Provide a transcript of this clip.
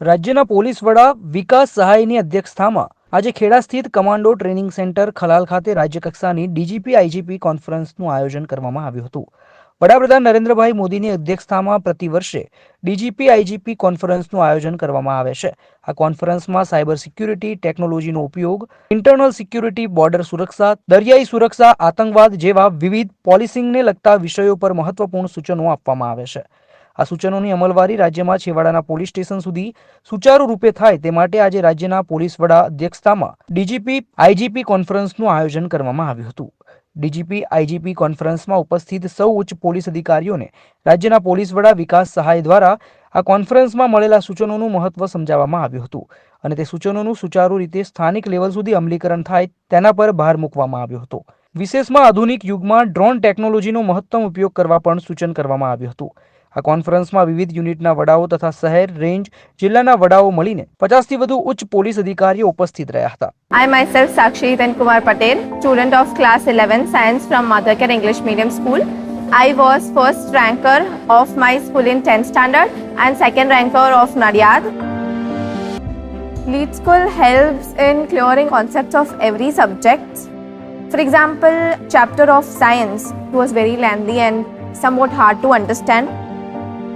રાજ્યના પોલીસ વડા વિકાસ સહાયની અધ્યક્ષતામાં આજે ખેડા સ્થિત કમાન્ડો ટ્રેનિંગ સેન્ટર ખલાલ ખાતે રાજ્યકક્ષાની ડીજીપી આઈજીપી કોન્ફરન્સનું આયોજન કરવામાં આવ્યું હતું. વડાપ્રધાન નરેન્દ્રભાઈ મોદીની અધ્યક્ષતામાં પ્રતિવર્ષે ડીજીપી આઈજીપી કોન્ફરન્સનું આયોજન કરવામાં આવે છે. આ કોન્ફરન્સમાં સાયબર સિક્યુરિટી ટેકનોલોજીનો ઉપયોગ, ઇન્ટરનલ સિક્યુરિટી, બોર્ડર સુરક્ષા, દરિયાઈ સુરક્ષા, આતંકવાદ જેવા વિવિધ પોલિસિંગને લગતા વિષયો પર મહત્વપૂર્ણ સૂચનો આપવામાં આવે છે. આ સૂચનોની અમલવારી રાજ્યમાં છેવાડાના પોલીસ સ્ટેશન સુધી સુચારુ રૂપે થાય તે માટે આજે રાજ્યના પોલીસ વડા અધ્યક્ષતામાં ડીજીપી આઈજીપી કોન્ફરન્સનું આયોજન કરવામાં આવ્યું હતું. ડીજીપી આઈજીપી કોન્ફરન્સમાં ઉપસ્થિત સૌ ઉચ્ચ પોલીસ અધિકારીઓને રાજ્યના પોલીસ વડા વિકાસ સહાય દ્વારા આ કોન્ફરન્સમાં મળેલા સૂચનોનું મહત્વ સમજાવવામાં આવ્યું હતું અને તે સૂચનોનું સુચારુ રીતે સ્થાનિક લેવલ સુધી અમલીકરણ થાય તેના પર ભાર મૂકવામાં આવ્યો હતો. વિશેષમાં આધુનિક યુગમાં ડ્રોન ટેકનોલોજીનો મહત્તમ ઉપયોગ કરવા પણ સૂચન કરવામાં આવ્યું હતું. આ કોન્ફરન્સમાં વિવિધ યુનિટના વડાઓ તથા શહેર રેન્જ જિલ્લાના વડાઓ મળીને પચાસથી વધુ ઉચ્ચ પોલીસ અધિકારીઓ ઉપસ્થિત રહ્યા હતા I myself, Sakshi Then Kumar Patel, student of class 11 science from Mothercare English Medium School. I was first ranker of my school in 10th standard and second ranker of Nadiad. Lead School helps in clearing concepts of every subject. For example, chapter of science was very lengthy and somewhat hard to understand.